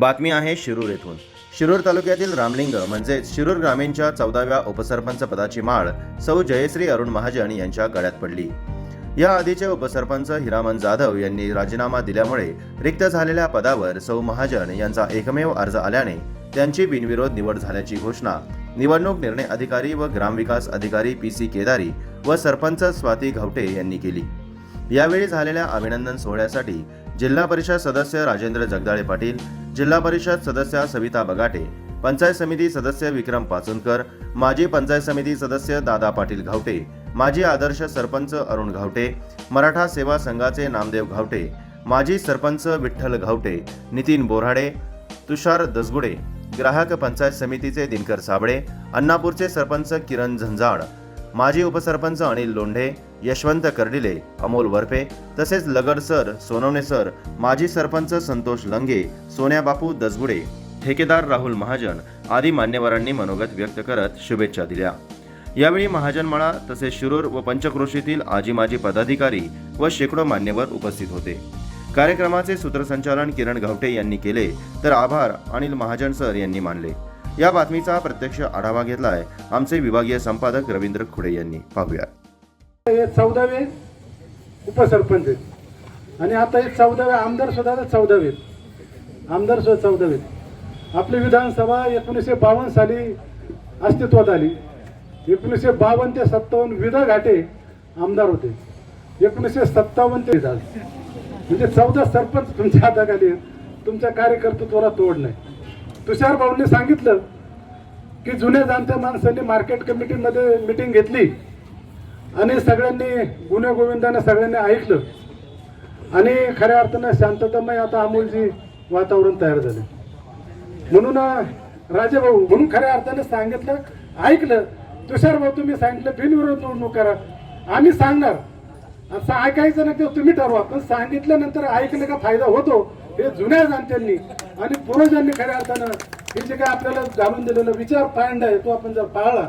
बातमी आहे शिरूर येथून. शिरूर तालुक्यातील रामलिंग म्हणजेच शिरूर ग्रामीणच्या चौदाव्या उपसरपंच पदाची माळ सौ जयश्री अरुण महाजन यांच्या गळ्यात पडली. या आधीचे उपसरपंच हिरामन जाधव यांनी राजीनामा दिल्यामुळे रिक्त झालेल्या पदावर सौ महाजन यांचा एकमेव अर्ज आल्याने त्यांची बिनविरोध निवड झाल्याची घोषणा निवडणूक निर्णय अधिकारी व ग्रामविकास अधिकारी पी सी केदारी व सरपंच स्वाती घवटे यांनी केली. यावेळी झालेल्या अभिनंदन सोहळ्यासाठी जिल्हा परिषद सदस्य राजेंद्र जगदाळे पाटील जिल्हा परिषद सदस्य सविता बगाटे पंचायत समिती सदस्य विक्रम पाचनकर माजी पंचायत समिती सदस्य दादा पाटील घावटे माजी आदर्श सरपंच अरुण घावटे मराठा सेवा संघाचे नामदेव घावटे माजी सरपंच विठ्ठल घावटे नितीन बोराडे तुषार दसगुडे ग्राहक पंचायत समितीचे दिनकर साबळे अण्णापूरचे सरपंच किरण झंजाड माजी उपसरपंच अनिल लोंढे यशवंत कर्डिले अमोल वरपे तसेच लगड सर सोनवणे सर माजी सरपंच संतोष लंगे सोन्याबापू दसगुडे ठेकेदार राहुल महाजन आदी मान्यवरांनी मनोगत व्यक्त करत शुभेच्छा दिल्या. यावेळी महाजन मळा तसेच शिरूर व पंचक्रोशीतील आजी माजी पदाधिकारी व शेकडो मान्यवर उपस्थित होते. कार्यक्रमाचे सूत्रसंचालन किरण घावटे यांनी केले तर आभार अनिल महाजन सर यांनी मानले. या बातमीचा प्रत्यक्ष आढावा घेतलाय आमचे विभागीय संपादक रवींद्र खुडे यांनी. पाहूया हे चौदावे उपसरपंच आहेत. आणि आता हे चौदावे आमदार सुद्धा आता चौदावे आहेत. आमदार सुद्धा चौदावे आहेत. आपली विधानसभा एकोणीसशे बावन्न साली अस्तित्वात आली. एकोणीसशे बावन्न ते सत्तावन्न विधा घाटे आमदार होते. एकोणीसशे सत्तावन्न ते झाले. म्हणजे चौदा सरपंच तुमच्या हाताखाली तुमच्या कार्यकर्तृत्वाला तोड नाही. तुषार भाऊंनी सांगितलं की जुन्या जाणत्या माणसांनी मार्केट कमिटीमध्ये मिटिंग घेतली. आणि सगळ्यांनी गुण्यागोविंदानं सगळ्यांनी ऐकलं. आणि खऱ्या अर्थानं शांततामय आता अमोलजी वातावरण तयार झाले. म्हणून राजेभाऊ म्हणून खऱ्या अर्थानं सांगितलं ऐकलं. तुषार भाऊ तुम्ही सांगितलं बिनविरोध निवडणूक करा. आम्ही सांगणार. असं ऐकायचं ना ते तुम्ही ठरवा पण सांगितल्यानंतर ऐकलं का फायदा होतो हे जुन्या जाणत्यांनी. आणि पूर्वजांनी खऱ्या अर्थानं हे जे काय आपल्याला घालून दिलेलं विचार पांड आहे तो आपण जर पाळला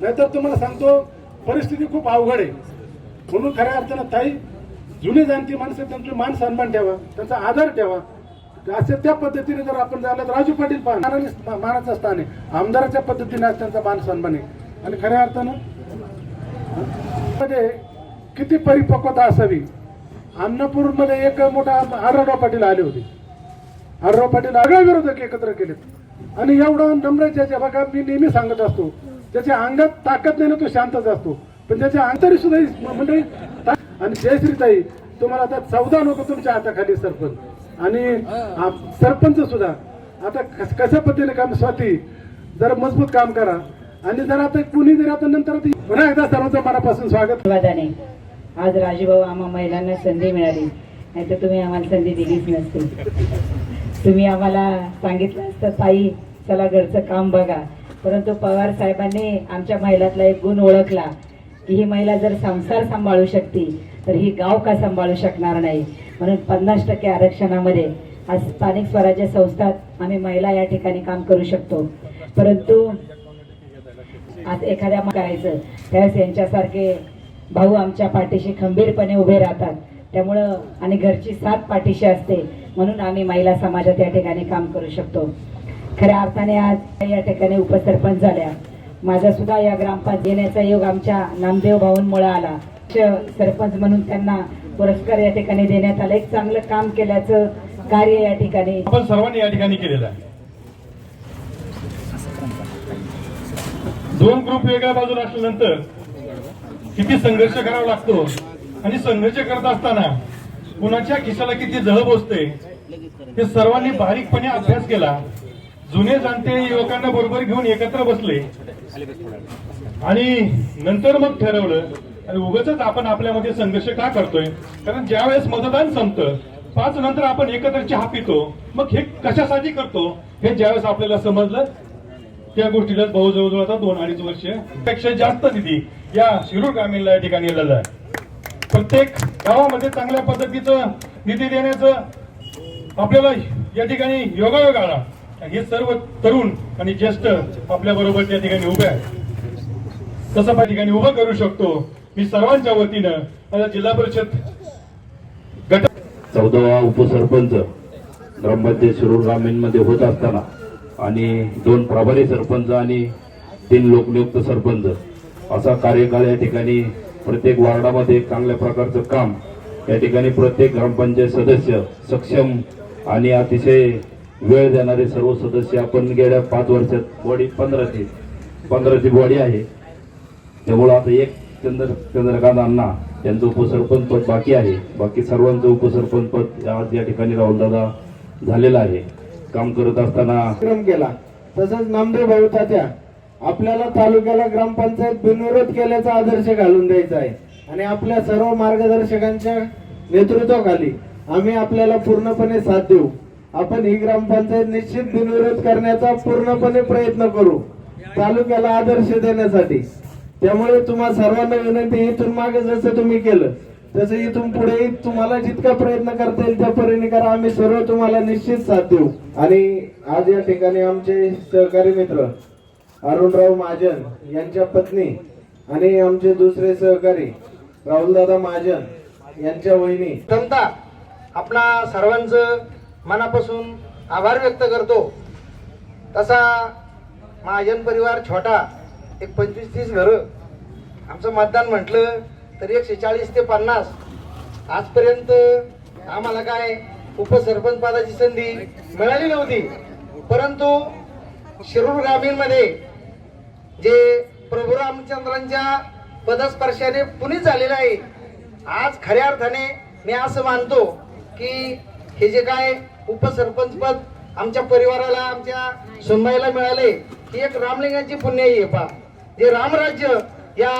नाहीतर तुम्हाला सांगतो परिस्थिती खूप अवघड आहे. म्हणून खऱ्या अर्थानं ताई जुनी जाणती माणसं त्यांचे मान सन्मान ठेवा त्यांचा आदर ठेवा. असे त्या पद्धतीने जर आपण झालं तर राजू पाटील पहा मानाचं स्थान आहे. आमदाराच्या पद्धतीने आज त्यांचा मान सन्मान आहे. आणि खऱ्या अर्थानं मध्ये किती परिपक्वता असावी? अन्नपूरमध्ये एक मोठा आरराव पाटील आले होते. आरराव पाटील सगळे विरोधक एकत्र केलेत. आणि एवढं नम्र ज्याच्या बघा मी नेहमी सांगत असतो ज्याच्या अंगात ताकद नाही ना तो शांतच असतो. पण ज्याच्या अंतरी सुद्धा मंडळी ता- आणि जयश्रीताई तुम्हाला आता चौदा लोक तुमच्या हाताखाली सरपंच. आणि आप- सरपंच सुद्धा. आता कस- कशा पद्धतीने काम स्वाती जरा मजबूत काम करा. आणि जर आता कुणी जर आता नंतर ती- पुन्हा एकदा सर्वांचं मनापासून स्वागत. आज राजूभाऊ आम्हा महिलांना संधी मिळाली. नाही तर तुम्ही आम्हाला संधी दिलीच नसती. तुम्ही आम्हाला सांगितलं असतं ताई चला घरचं काम बघा. परंतु पवार साहेबांनी आमच्या महिलातला एक गुण ओळखला की ही महिला जर संसार सांभाळू शकते तर ही गाव का सांभाळू शकणार नाही? म्हणून पन्नास टक्के आरक्षणामध्ये आज स्थानिक स्वराज्य संस्थात आम्ही महिला या ठिकाणी काम करू शकतो. परंतु आज एखाद्या करायचं त्यावेळेस यांच्यासारखे भाऊ आमच्या पाठीशी खंबीरपणे उभे राहतात. त्यामुळं आणि घरची साथ पाठीशी असते म्हणून आम्ही महिला समाजात या ठिकाणी काम करू शकतो. खऱ्या अर्थाने आज या ठिकाणी उपसरपंच झाल्या. माझा सुद्धा या ग्रामपंचायत येण्याचा योग आमच्या नामदेव भाऊंमुळे आला. सरपंच म्हणून त्यांना पुरस्कार या ठिकाणी देण्यात आला. एक चांगलं काम केल्याचं कार्य या ठिकाणी आपण सर्वांनी या ठिकाणी केलेलं आहे. दोन ग्रुप वेगळ्या बाजूला असल्यानंतर किती संघर्ष करावा लागतो? आणि संघर्ष करत असताना कुणाच्या खिशाला किती जळ बसते? हे सर्वांनी बारीकपणे अभ्यास केला. जुने जाणते युवकांना बरोबर घेऊन एकत्र बसले. आणि नंतर मग ठरवलं आणि उगच आपण आपल्यामध्ये संघर्ष का करतोय? कारण ज्यावेळेस मतदान संपतं पाच नंतर आपण एकत्र चहा पितो. मग हे कशासाठी करतो? हे ज्यावेळेस आपल्याला समजलं त्या गोष्टीला भाऊ जवळजवळ आता दोन अडीच वर्षपेक्षा जास्त निधी या शिरूर ग्रामीणला या ठिकाणी दिलेला आहे. प्रत्येक गावामध्ये चांगल्या पद्धतीचं निधी देण्याचं आपल्याला या ठिकाणी योगायोग आला. हे सर्व तरुण आणि ज्येष्ठ आपल्या बरोबर त्या ठिकाणी उभे आहेत. तसं त्या ठिकाणी उभं करू शकतो. मी सर्वांच्या वतीनं माझा जिल्हा परिषद गट चौदावा उपसरपंच ग्रामपंचायत शिरूर ग्रामीणमध्ये होत असताना आणि दोन प्रभारी सरपंच आणि तीन लोकनियुक्त सरपंच. असा कार्यकाळ या ठिकाणी प्रत्येक वार्डामध्ये चांगल्या प्रकारचं काम या ठिकाणी प्रत्येक ग्रामपंचायत सदस्य सक्षम आणि अतिशय वेळ देणारे सर्व सदस्य आपण गेल्या पाच वर्षात बॉडी पंधराची पंधराची बॉडी आहे. त्यामुळं आता एक चंद्र चंद्रकांत अण्णा यांचं उपसरपंच पद बाकी आहे. बाकी सर्वांचं उपसरपंच पद आज या ठिकाणी राहुलदादा झालेलं आहे. काम करत असताना क्रम केला. तसंच नामदेव भाऊ तात्या आपल्याला तालुक्याला ग्रामपंचायत बिनविरोध केल्याचा आदर्श घालून द्यायचा आहे. आणि आपल्या सर्व मार्गदर्शकांच्या नेतृत्वाखाली आम्ही आपल्याला पूर्णपणे साथ देऊ. आपण ही ग्रामपंचायत निश्चित बिनविरोध करण्याचा पूर्णपणे प्रयत्न करू तालुक्याला आदर्श देण्यासाठी. त्यामुळे तुम्हा सर्वांना विनंती इथून मागे जसं तुम्ही केलं तसं इथून पुढे तुम्हाला जितका प्रयत्न करता येईल त्या परीने करा. आम्ही सर्व तुम्हाला निश्चित साथ देऊ. आणि आज या ठिकाणी आमचे सहकारी मित्र अरुणराव महाजन यांच्या पत्नी आणि आमचे दुसरे सहकारी राहुलदादा महाजन यांच्या वहिनी. प्रथमता आपणा सर्वांचं मनापासून आभार व्यक्त करतो. तसा महाजन परिवार छोटा एक पंचवीस तीस घरं आमचं मतदान म्हटलं तर एकशे चाळीस ते पन्नास. आजपर्यंत आम्हाला काय उपसरपंच पदाची संधी मिळाली नव्हती. परंतु शिरूर ग्रामीणमध्ये जे प्रभू रामचंद्रांच्या पदस्पर्शाने पुणे झालेलं आहे आज खऱ्या अर्थाने मी असं मानतो की हे जे काय उपसरपंच पद आमच्या परिवाराला आमच्या सुनबाईला मिळाले. ही एक रामलिंगाची पुण्याई आहे पा जे रामराज्य या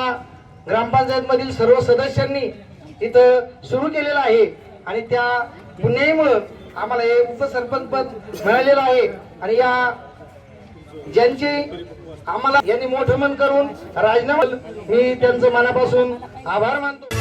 ग्रामपंचायत मधील सर्व सदस्यांनी इथं सुरू केलेलं आहे. आणि त्या पुण्याईमुळं आम्हाला हे उपसरपंच पद मिळालेलं आहे. आणि या ज्यांची आम्हाला यांनी मोठं मन करून राजीनामा मी त्यांचं मनापासून आभार मानतो.